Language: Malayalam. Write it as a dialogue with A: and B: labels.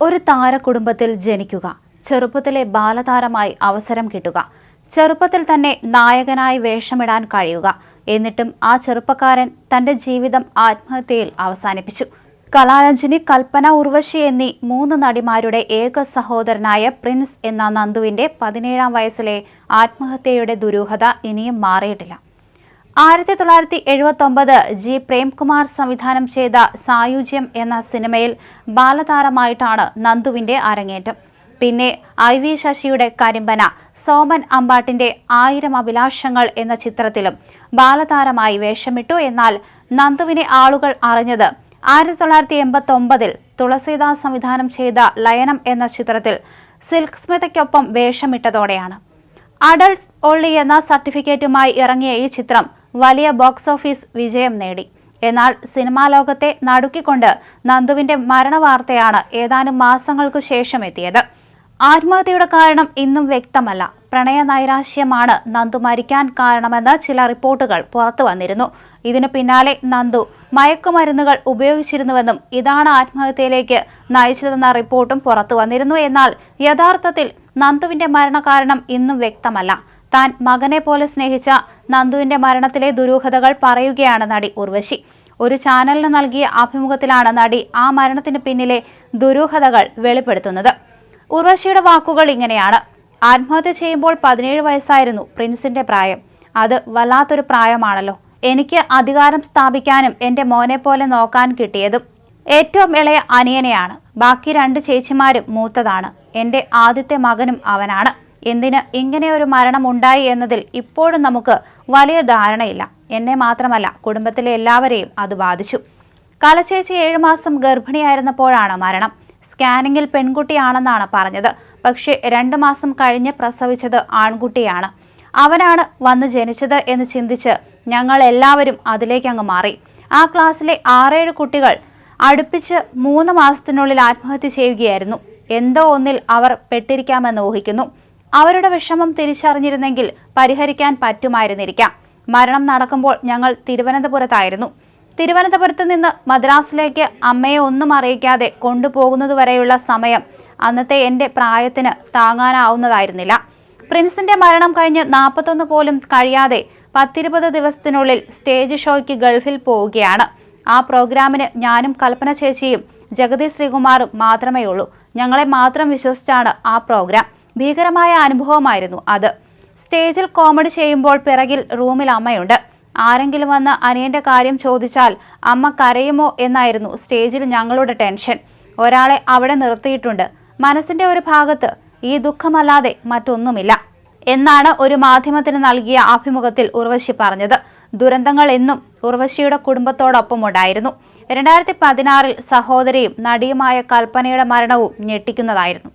A: ഒരു താരകുടുംബത്തിൽ ജനിക്കുക. ചെറുപ്പത്തിലെ ബാലതാരമായി അവസരം കിട്ടുക. ചെറുപ്പത്തിൽ തന്നെ നായകനായി വേഷമിടാൻ കഴിയുക. എന്നിട്ടും ആ ചെറുപ്പക്കാരൻ തന്റെ ജീവിതം ആത്മഹത്യയിൽ അവസാനിപ്പിച്ചു. കലാരഞ്ജിനി കൽപ്പന ഉർവശി എന്നീ മൂന്ന് നടിമാരുടെ ഏക സഹോദരനായ പ്രിൻസ് എന്ന നന്ദുവിന്റെ പതിനേഴാം വയസ്സിലെ ആത്മഹത്യയുടെ ദുരൂഹത ഇനിയും മാറിയിട്ടില്ല. ആയിരത്തി തൊള്ളായിരത്തി എഴുപത്തി ഒമ്പത് ജി പ്രേംകുമാർ സംവിധാനം ചെയ്ത സായുജ്യം എന്ന സിനിമയിൽ ബാലതാരമായിട്ടാണ് നന്ദുവിന്റെ അരങ്ങേറ്റം. പിന്നെ ഐ വി ശശിയുടെ കരിമ്പന സോമൻ അമ്പാട്ടിന്റെ ആയിരം അഭിലാഷങ്ങൾ എന്ന ചിത്രത്തിലും ബാലതാരമായി വേഷമിട്ടു എന്നാൽ നന്ദുവിനെ ആളുകൾ അറിഞ്ഞത് ആയിരത്തി തൊള്ളായിരത്തി എൺപത്തി ഒമ്പതിൽ തുളസീദാസ് സംവിധാനം ചെയ്ത ലയനം എന്ന ചിത്രത്തിൽ സിൽക്ക് സ്മിതയ്ക്കൊപ്പം വേഷമിട്ടതോടെയാണ്. അഡൾട്ട്സ് ഒള്ളി എന്ന സർട്ടിഫിക്കറ്റുമായി ഇറങ്ങിയ ഈ ചിത്രം വലിയ ബോക്സ് ഓഫീസ് വിജയം നേടി. എന്നാൽ സിനിമാ ലോകത്തെ നടുക്കിക്കൊണ്ട് നന്ദുവിന്റെ മരണവാർത്തയാണ് ഏതാനും മാസങ്ങൾക്കു ശേഷം എത്തിയത്. ആത്മഹത്യയുടെ കാരണം ഇന്നും വ്യക്തമല്ല. പ്രണയ നൈരാശ്യമാണ് നന്ദു മരിക്കാൻ കാരണമെന്ന് ചില റിപ്പോർട്ടുകൾ പുറത്തു വന്നിരുന്നു. ഇതിനു പിന്നാലെ നന്ദു മയക്കുമരുന്നുകൾ ഉപയോഗിച്ചിരുന്നുവെന്നും ഇതാണ് ആത്മഹത്യയിലേക്ക് നയിച്ചതെന്ന റിപ്പോർട്ടും പുറത്തു വന്നിരുന്നു. എന്നാൽ യഥാർത്ഥത്തിൽ നന്ദുവിന്റെ മരണകാരണം ഇന്നും വ്യക്തമല്ല. താൻ മകനെ പോലെ സ്നേഹിച്ച നന്ദുവിന്റെ മരണത്തിലെ ദുരൂഹതകൾ പറയുകയാണ് നടി ഉർവശി. ഒരു ചാനലിന് നൽകിയ അഭിമുഖത്തിലാണ് നടി ആ മരണത്തിന് പിന്നിലെ ദുരൂഹതകൾ വെളിപ്പെടുത്തുന്നത്. ഉർവശിയുടെ വാക്കുകൾ ഇങ്ങനെയാണ്. ആത്മഹത്യ ചെയ്യുമ്പോൾ പതിനേഴ് വയസ്സായിരുന്നു പ്രിൻസിന്റെ പ്രായം. അത് വല്ലാത്തൊരു പ്രായമാണല്ലോ. എനിക്ക് അധികാരം സ്ഥാപിക്കാനും എന്റെ മോനെ പോലെ നോക്കാൻ കിട്ടിയതും ഏറ്റവും ഇളയ അനിയനെയാണ്. ബാക്കി രണ്ട് ചേച്ചിമാരും മൂത്തതാണ്. എന്റെ ആദ്യത്തെ മകനും അവനാണ്. എന്തിന് ഒരു മരണം ഉണ്ടായി എന്നതിൽ ഇപ്പോഴും നമുക്ക് വലിയ ധാരണയില്ല. എന്നെ മാത്രമല്ല കുടുംബത്തിലെ എല്ലാവരെയും അത് ബാധിച്ചു. കലശേഷി ഏഴു മാസം ഗർഭിണിയായിരുന്നപ്പോഴാണ് മരണം. സ്കാനിങ്ങിൽ പെൺകുട്ടിയാണെന്നാണ് പറഞ്ഞത്. പക്ഷേ രണ്ട് മാസം കഴിഞ്ഞ് പ്രസവിച്ചത് ആൺകുട്ടിയാണ്. അവനാണ് വന്ന് ജനിച്ചത് എന്ന് ചിന്തിച്ച് ഞങ്ങൾ എല്ലാവരും അതിലേക്കങ്ങ് മാറി. ആ ക്ലാസ്സിലെ ആറേഴ് കുട്ടികൾ അടുപ്പിച്ച് മൂന്ന് മാസത്തിനുള്ളിൽ ആത്മഹത്യ ചെയ്യുകയായിരുന്നു. എന്തോ ഒന്നിൽ അവർ പെട്ടിരിക്കാമെന്ന് ഊഹിക്കുന്നു. അവരുടെ വിഷമം തിരിച്ചറിഞ്ഞിരുന്നെങ്കിൽ പരിഹരിക്കാൻ പറ്റുമായിരുന്നിരിക്കാം. മരണം നടക്കുമ്പോൾ ഞങ്ങൾ തിരുവനന്തപുരത്തായിരുന്നു. തിരുവനന്തപുരത്ത് നിന്ന് മദ്രാസിലേക്ക് അമ്മയെ ഒന്നും അറിയിക്കാതെ കൊണ്ടുപോകുന്നതുവരെയുള്ള സമയം അന്നത്തെ എന്റെ പ്രായത്തിന് താങ്ങാനാവുന്നതായിരുന്നില്ല. പ്രിൻസിന്റെ മരണം കഴിഞ്ഞ് നാൽപ്പത്തൊന്ന് പോലും കഴിയാതെ പത്തിരുപത് ദിവസത്തിനുള്ളിൽ സ്റ്റേജ് ഷോയ്ക്ക് ഗൾഫിൽ പോവുകയാണ്. ആ പ്രോഗ്രാമിന് ഞാനും കൽപ്പന ചേച്ചിയും ജഗതി ശ്രീകുമാറും മാത്രമേ ഉള്ളൂ ഞങ്ങളെ മാത്രം വിശ്വസിച്ചാണ് ആ പ്രോഗ്രാം. ഭീകരമായ അനുഭവമായിരുന്നു അത്. സ്റ്റേജിൽ കോമഡി ചെയ്യുമ്പോൾ പിറകിൽ റൂമിൽ അമ്മയുണ്ട്. ആരെങ്കിലും വന്ന് അനിയന്റെ കാര്യം ചോദിച്ചാൽ അമ്മ കരയുമോ എന്നായിരുന്നു സ്റ്റേജിൽ ഞങ്ങളുടെ ടെൻഷൻ. ഒരാളെ അവിടെ നിർത്തിയിട്ടുണ്ട്. മനസ്സിന്റെ ഒരു ഭാഗത്ത് ഈ ദുഃഖമല്ലാതെ മറ്റൊന്നുമില്ല എന്നാണ് ഒരു മാധ്യമത്തിന് നൽകിയ അഭിമുഖത്തിൽ ഉർവശി പറഞ്ഞത്. ദുരന്തങ്ങൾ എന്നും ഉർവശിയുടെ കുടുംബത്തോടൊപ്പം ഉണ്ടായിരുന്നു. രണ്ടായിരത്തി പതിനാറിൽ സഹോദരിയും നടിയുമായ കൽപ്പനയുടെ മരണവും ഞെട്ടിക്കുന്നതായിരുന്നു.